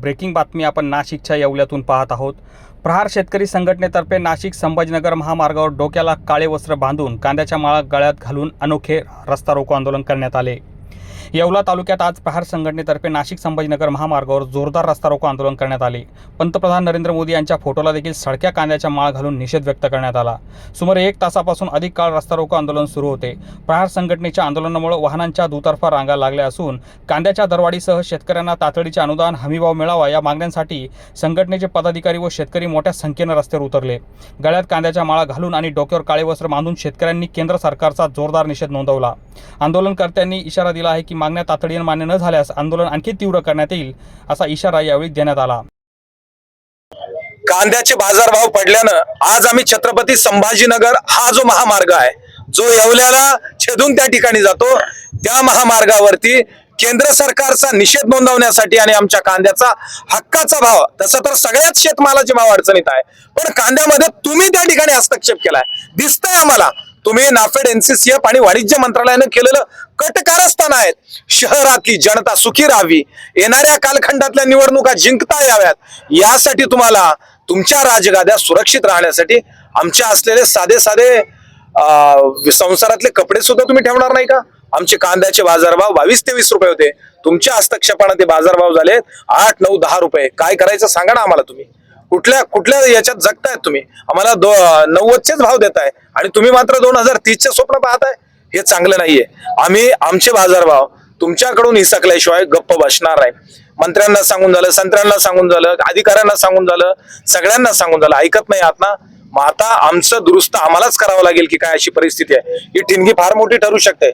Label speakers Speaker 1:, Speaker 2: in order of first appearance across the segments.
Speaker 1: Breaking बातमी आपण नाशिकच्या येवल्यातून पाहत आहोत. प्रहार शेतकरी संघटनेतर्फे नाशिक संभाजीनगर महामार्गावर डोक्याला काळे वस्त्र बांधून कांद्याच्या माळा गळ्यात घालून अनोखे रस्ता रोको आंदोलन करण्यात आले. येवला तालुक्यात आज प्रहार संघटनेतर्फे नाशिक संभाजीनगर महामार्गावर जोरदार रस्ता रोको आंदोलन करण्यात आले. पंतप्रधान नरेंद्र मोदी यांच्या फोटोला देखील सडक्या कांद्याच्या माळ घालून निषेध व्यक्त करण्यात आला. सुमारे एक तासापासून अधिक काळ रस्ता रोको आंदोलन सुरू होते. प्रहार संघटनेच्या आंदोलनामुळे वाहनांच्या दुतर्फा रांगा लागल्या असून कांद्याच्या दरवाढीसह शेतकऱ्यांना तातडीचे अनुदान हमीभाव मिळावा या मागण्यांसाठी संघटनेचे पदाधिकारी व शेतकरी मोठ्या संख्येनं रस्त्यावर उतरले. गळ्यात कांद्याच्या माळा घालून आणि डोक्यावर काळे वस्त्र बांधून शेतकऱ्यांनी केंद्र सरकारचा जोरदार निषेध नोंदवला. आंदोलनकर्त्यांनी इशारा दिला आहे की मागण्या तातडीने मान्य न झाल्यास आंदोलन आणखी तीव्र करण्यात येईल असा इशारा यावेळी देण्यात आला.
Speaker 2: कांद्याचे बाजारभाव पडल्यानं आज आम्ही छत्रपती संभाजीनगर हा जो महामार्ग आहे जो येवल्याला छेदून त्या ठिकाणी जातो त्या महामार्गावरती केंद्र सरकारचा निषेध नोंदवण्यासाठी आणि आमच्या कांद्याचा हक्काचा भाव तसं तर सगळ्याच शेतमालाचे भाव अडचणीत आहे. पण कांद्यामध्ये तुम्ही त्या ठिकाणी हस्तक्षेप केलाय. दिसतंय आम्हाला. तुम्ही नाफेड एनसीसीएफ आणि वाणिज्य मंत्रालयानं केलेलं कटकारस्थान आहेत. शहरातली जनता सुखी राहावी. येणाऱ्या कालखंडातल्या निवडणुका जिंकता याव्यात. यासाठी तुम्हाला तुमच्या राजगाद्या सुरक्षित राहण्यासाठी आमच्या असलेले साधे साधे संसारातले कपडे सुद्धा तुम्ही ठेवणार नाही का? आमचे कांद्याचे बाजारभाव बावीस ते वीस रुपये होते. तुमच्या हस्तक्षेपाने ते बाजारभाव झाले आठ नऊ दहा रुपये. काय करायचं सांगा ना आम्हाला तुम्ही. कुठल्या कुठल्या याच्यात जगतायत तुम्ही? आम्हाला दो नव्वदचेच भाव देताय. आणि तुम्ही मात्र दोन हजार तीसचे स्वप्न पाहताय. हे चांगलं नाहीये. आम्ही आमचे बाजारभाव तुमच्याकडून हिसकल्याशिवाय गप्प बसणार नाही. मंत्र्यांना सांगून झालं संत्र्यांना सांगून झालं अधिकाऱ्यांना सांगून झालं सगळ्यांना सांगून झालं. ऐकत नाही आहात ना. मग आता आमचं दुरुस्त आम्हालाच करावं लागेल की काय अशी परिस्थिती आहे. ही ठिणगी फार मोठी ठरू शकते.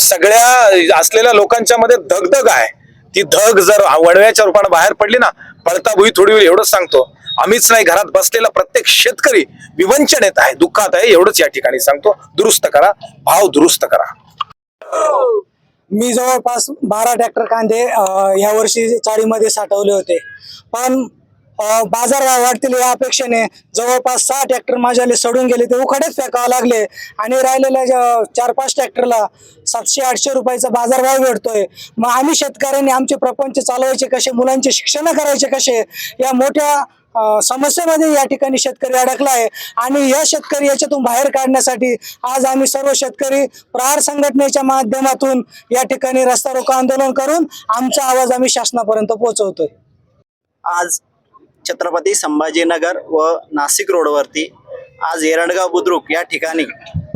Speaker 2: सगळ्या असलेल्या लोकांच्या मध्ये धगधग आहे. ती धग जर वडव्याच्या रूपाने बाहेर पडली ना पळता भुई थोडी वेळ एवढंच सांगतो. आम्हीच नाही घरात बसलेला प्रत्येक शेतकरी विवंचनेत आहे दुःखात आहे एवढंच या ठिकाणी सांगतो. दुरुस्त करा भाव दुरुस्त करा.
Speaker 3: मी जवळपास बारा ट्रॅक्टर कांदे या वर्षी चाळीमध्ये साठवले होते. पण बाजारभाव वाढतील या अपेक्षेने. जवळपास सहा ट्रॅक्टर माझ्याले सडून गेले ते उखाडेच फेकावं लागले. आणि राहिलेल्या चार पाच ट्रॅक्टरला सातशे आठशे रुपयाचा बाजारभाव भेटतोय. मग आम्ही शेतकऱ्यांनी आमचे प्रपंच चालवायचे कसे मुलांचे शिक्षण करायचे कसे या मोठ्या समस्येमध्ये या ठिकाणी शेतकरी अडकला आहे. आणि या शेतकरी याच्यातून बाहेर काढण्यासाठी आज आम्ही सर्व शेतकरी प्रहार संघटनेच्या माध्यमातून या ठिकाणी रस्ता रोको आंदोलन करून आमचा आवाज आम्ही शासनापर्यंत पोहोचवतोय.
Speaker 4: आज छत्रपती संभाजीनगर व नाशिक रोडवरती आज एरंडगाव बुद्रुक या ठिकाणी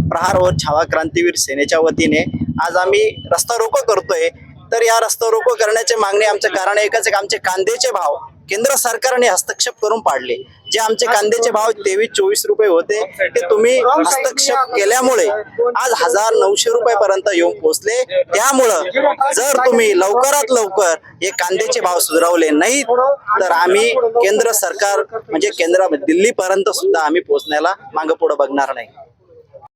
Speaker 4: प्रहार व छावा क्रांतीवीर सेनेच्या वतीने आज आम्ही रस्ता रोको करतोय तर या रस्ता रोको करण्याचे मागणी आमचं कारण एकच एक आमचे कांद्याचे भाव केंद्र सरकारने हस्तक्षेप करून पाडले. जे आमचे कांद्याचे भाव तेवीस चोवीस रुपये होते ते तुम्ही हस्तक्षेप केल्यामुळे आज हजार नऊशे रुपयापर्यंत येऊन पोहोचले. त्यामुळं जर तुम्ही लवकरात लवकर हे कांद्याचे भाव सुधारवले नाहीत तर आम्ही केंद्र सरकार म्हणजे केंद्र दिल्लीपर्यंत सुद्धा आम्ही पोहोचण्याला मागं पुढं बघणार नाही.